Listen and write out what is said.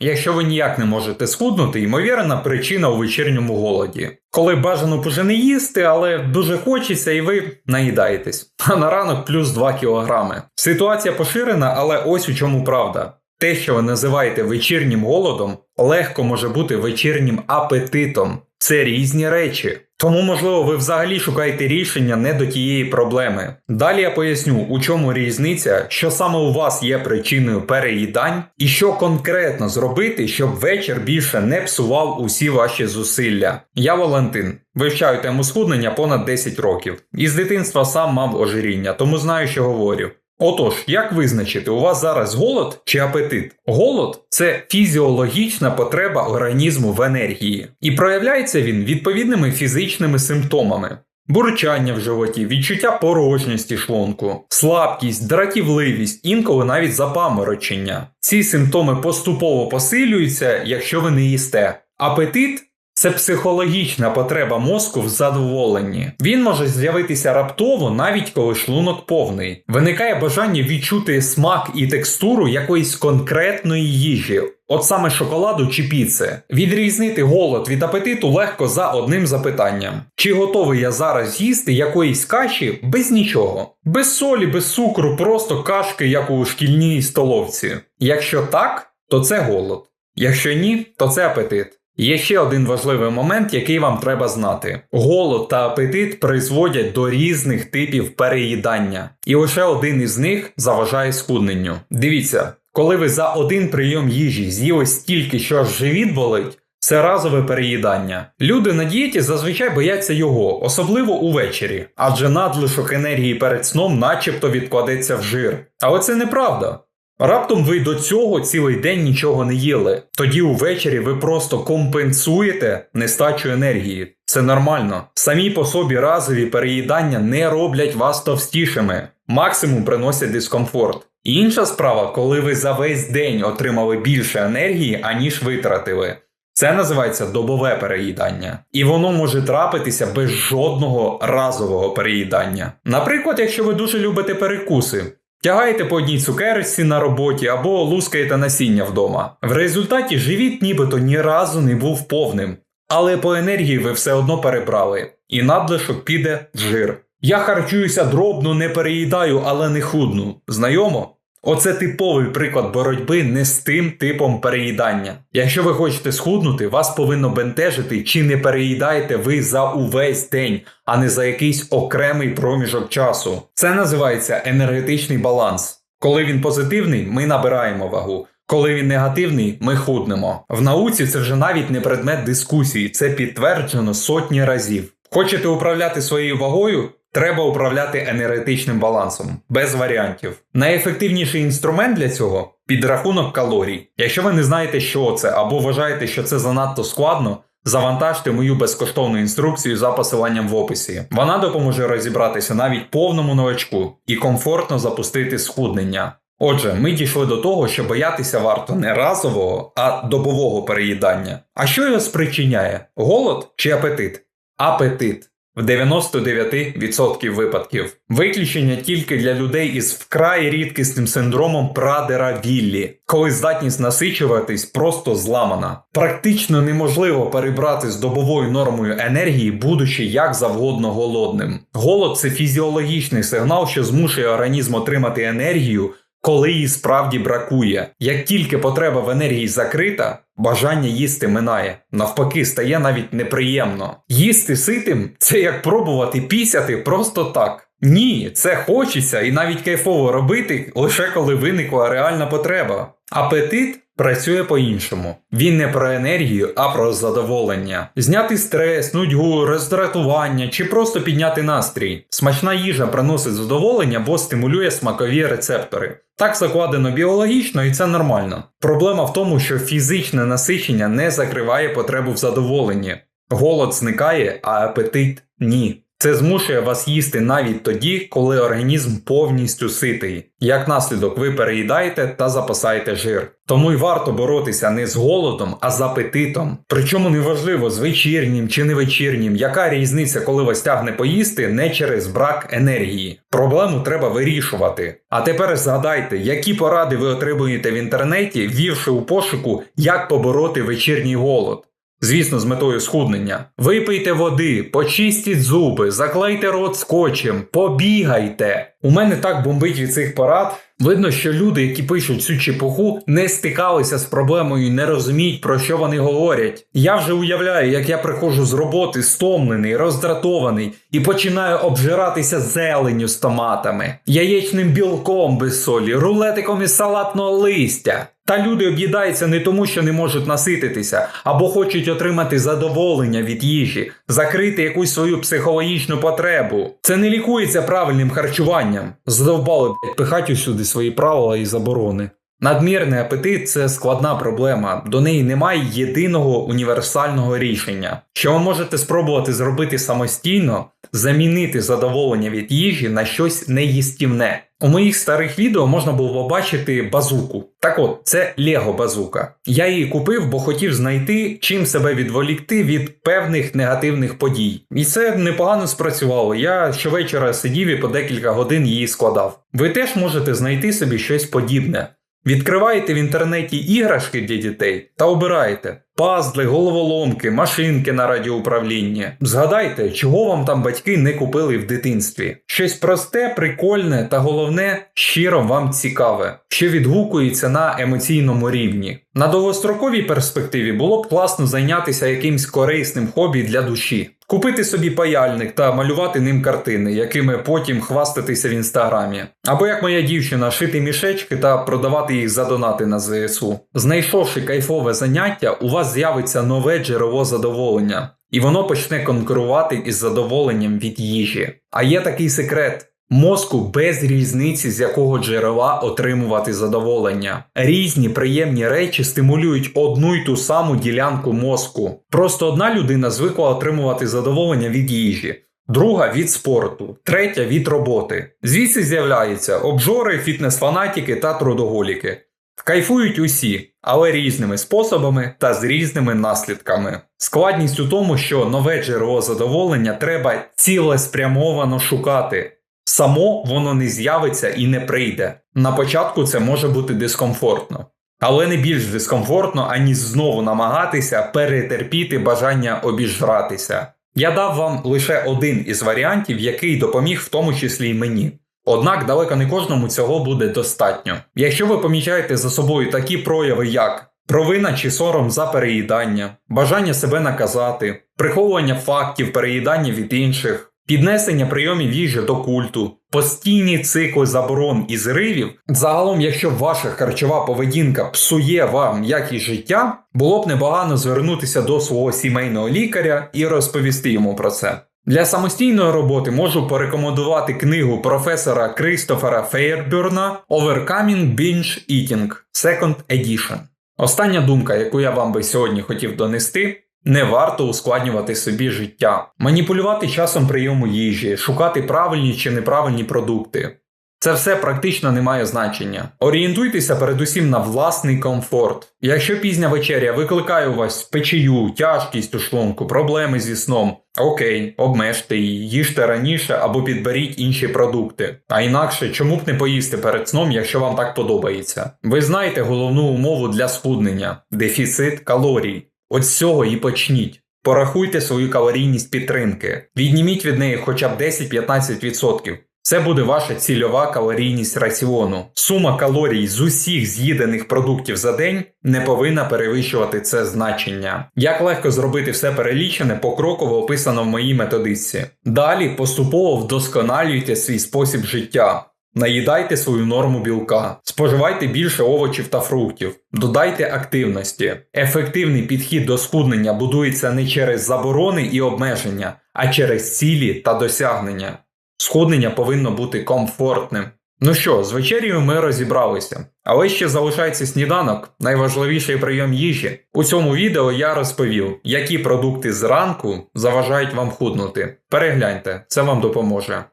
Якщо ви ніяк не можете схуднути, ймовірна причина у вечірньому голоді. Коли бажано б не їсти, але дуже хочеться і ви наїдаєтесь. А на ранок плюс 2 кілограми. Ситуація поширена, але ось у чому правда. Те, що ви називаєте вечірнім голодом, легко може бути вечірнім апетитом. Це різні речі. Тому, можливо, ви взагалі шукаєте рішення не до тієї проблеми. Далі я поясню, у чому різниця, що саме у вас є причиною переїдань, і що конкретно зробити, щоб вечір більше не псував усі ваші зусилля. Я Валентин, вивчаю тему схуднення понад 10 років. І з дитинства сам мав ожиріння, тому знаю, що говорю. Отож, як визначити, у вас зараз голод чи апетит? Голод це фізіологічна потреба організму в енергії, і проявляється він відповідними фізичними симптомами. Бурчання в животі, відчуття порожньості шлунку, слабкість, дратівливість, інколи навіть запаморочення. Ці симптоми поступово посилюються, якщо ви не їсте. Апетит це психологічна потреба мозку в задоволенні. Він може з'явитися раптово, навіть коли шлунок повний. Виникає бажання відчути смак і текстуру якоїсь конкретної їжі. От саме шоколаду чи піци. Відрізнити голод від апетиту легко за одним запитанням: чи готовий я зараз їсти якоїсь каші без нічого, без солі, без цукру, просто кашки, як у шкільній столовці. Якщо так, то це голод. Якщо ні, то це апетит. Є ще один важливий момент, який вам треба знати: голод та апетит призводять до різних типів переїдання, і лише один із них заважає схудненню. Дивіться, коли ви за один прийом їжі з'їли стільки, що аж живіт болить. Це разове переїдання. Люди на дієті зазвичай бояться його, особливо увечері, адже надлишок енергії перед сном начебто відкладеться в жир. Але це неправда. Раптом ви до цього цілий день нічого не їли. Тоді увечері ви просто компенсуєте нестачу енергії. Це нормально. Самі по собі разові переїдання не роблять вас товстішими, максимум приносять дискомфорт. Інша справа, коли ви за весь день отримали більше енергії, аніж витратили. Це називається добове переїдання, і воно може трапитися без жодного разового переїдання. Наприклад, якщо ви дуже любите перекуси, Тягаєте по одній цукерці на роботі або лускаєте насіння вдома. В результаті живіт нібито ні разу не був повним, але по енергії ви все одно перебрали, і надлишок піде в жир. Я харчуюся дробно, не переїдаю, але не худну. Знайомо? Оце типовий приклад боротьби не з тим типом переїдання. Якщо ви хочете схуднути, вас повинно бентежити, чи не переїдаєте ви за увесь день, а не за якийсь окремий проміжок часу. Це називається енергетичний баланс. Коли він позитивний, ми набираємо вагу. Коли він негативний, ми худнемо. В науці це вже навіть не предмет дискусії, це підтверджено сотні разів. Хочете управляти своєю вагою? Треба управляти енергетичним балансом, без варіантів. Найефективніший інструмент для цього підрахунок калорій. Якщо ви не знаєте, що це, або вважаєте, що це занадто складно, завантажте мою безкоштовну інструкцію за посиланням в описі. Вона допоможе розібратися навіть повному новачку і комфортно запустити схуднення. Отже, ми дійшли до того, що боятися варто не разового, а добового переїдання. А що його спричиняє? Голод чи апетит? Апетит в 99% випадків. Виключення тільки для людей із вкрай рідкісним синдромом Прадера Віллі, коли здатність насичуватись просто зламана. Практично неможливо перебрати з добовою нормою енергії, будучи як завгодно голодним. Голод це фізіологічний сигнал, що змушує організм отримати енергію коли її справді бракує. Як тільки потреба в енергії закрита, бажання їсти минає. Навпаки, стає навіть неприємно. Їсти ситим це як пробувати пісяти просто так. Ні, це хочеться і навіть кайфово робити лише коли виникла реальна потреба. Апетит працює по-іншому. Він не про енергію, а про задоволення. Зняти стрес, нудьгу, роздратування чи просто підняти настрій. Смачна їжа приносить задоволення, бо стимулює смакові рецептори. Так закладено біологічно і це нормально. Проблема в тому, що фізичне насичення не закриває потребу в задоволенні. Голод зникає, а апетит ні. Це змушує вас їсти навіть тоді, коли організм повністю ситий. Як наслідок, ви переїдаєте та запасаєте жир. Тому й варто боротися не з голодом, а з апетитом. Причому неважливо з вечірнім чи не вечірнім, яка різниця, коли вас тягне поїсти, не через брак енергії. Проблему треба вирішувати. А тепер згадайте, які поради ви отримуєте в інтернеті, ввівши у пошуку, як побороти вечірній голод. Звісно, з метою схуднення. Випийте води, почистіть зуби, заклейте рот скотчем, побігайте. У мене так бомбить від цих порад. Видно, що люди, які пишуть цю чепуху, не стикалися з проблемою не розуміють, про що вони говорять. Я вже уявляю, як я приходжу з роботи стомлений, роздратований і починаю обжиратися зеленню з томатами, яєчним білком без солі, рулетиком із салатного листя. Та люди об'їдаються не тому, що не можуть насититися, або хочуть отримати задоволення від їжі, закрити якусь свою психологічну потребу. Це не лікується правильним харчуванням. Задовбали блядь, пихать усюди свої правила і заборони. Надмірний апетит це складна проблема, до неї немає єдиного універсального рішення. Що ви можете спробувати зробити самостійно, замінити задоволення від їжі на щось неїстівне. У моїх старих відео можна було побачити базуку. Так от, це Лего базука. Я її купив, бо хотів знайти, чим себе відволікти від певних негативних подій. І це непогано спрацювало. Я щовечора сидів і по декілька годин її складав. Ви теж можете знайти собі щось подібне. Відкриваєте в інтернеті іграшки для дітей та обираєте пазли, головоломки, машинки на радіоуправлінні. Згадайте, чого вам там батьки не купили в дитинстві. Щось просте, прикольне та головне, щиро вам цікаве, що відгукується на емоційному рівні. На довгостроковій перспективі було б класно зайнятися якимсь корисним хобі для душі. Купити собі паяльник та малювати ним картини, якими потім хвастатися в інстаграмі. Або як моя дівчина, шити мішечки та продавати їх за донати на ЗСУ. Знайшовши кайфове заняття, у вас з'явиться нове джерело задоволення, і воно почне конкурувати із задоволенням від їжі. А є такий секрет. Мозку без різниці, з якого джерела отримувати задоволення. Різні приємні речі стимулюють одну й ту саму ділянку мозку. Просто одна людина звикла отримувати задоволення від їжі, друга від спорту, третя від роботи. Звідси з'являються обжори, фітнес-фанатіки та трудоголіки. Кайфують усі, але різними способами та з різними наслідками. Складність у тому, що нове джерело задоволення треба цілеспрямовано шукати. Само воно не з'явиться і не прийде. На початку це може бути дискомфортно, але не більш дискомфортно, ані знову намагатися перетерпіти бажання обіжратися. Я дав вам лише один із варіантів, який допоміг в тому числі й мені. Однак далеко не кожному цього буде достатньо. Якщо ви помічаєте за собою такі прояви, як провина чи сором за переїдання, бажання себе наказати, приховування фактів переїдання від інших, Піднесення прийомів їжі до культу, постійні цикли заборон і зривів. Загалом, якщо ваша харчова поведінка псує вам якість життя, було б непогано звернутися до свого сімейного лікаря і розповісти йому про це. Для самостійної роботи можу порекомендувати книгу професора Кристофера Фейербюрна Overcoming Binge Eating Second Edition. Остання думка, яку я вам би сьогодні хотів донести. Не варто ускладнювати собі життя, маніпулювати часом прийому їжі, шукати правильні чи неправильні продукти. Це все практично не має значення. Орієнтуйтеся передусім на власний комфорт. Якщо пізня вечеря викликає у вас печію, тяжкість у шлунку, проблеми зі сном, окей, обмежте її, їжте раніше або підберіть інші продукти. А інакше, чому б не поїсти перед сном, якщо вам так подобається? Ви знаєте головну умову для схуднення дефіцит калорій. От з цього і почніть. Порахуйте свою калорійність підтримки, відніміть від неї хоча б 10-15%. Це буде ваша цільова калорійність раціону. Сума калорій з усіх з'їдених продуктів за день не повинна перевищувати це значення. Як легко зробити все перелічене, покроково описано в моїй методичці. Далі поступово вдосконалюйте свій спосіб життя. Наїдайте свою норму білка, споживайте більше овочів та фруктів, додайте активності. Ефективний підхід до схуднення будується не через заборони і обмеження, а через цілі та досягнення. Схуднення повинно бути комфортним. Ну що, з вечерію ми розібралися. Але ще залишається сніданок, найважливіший прийом їжі. У цьому відео я розповів, які продукти зранку заважають вам худнути. Перегляньте, це вам допоможе.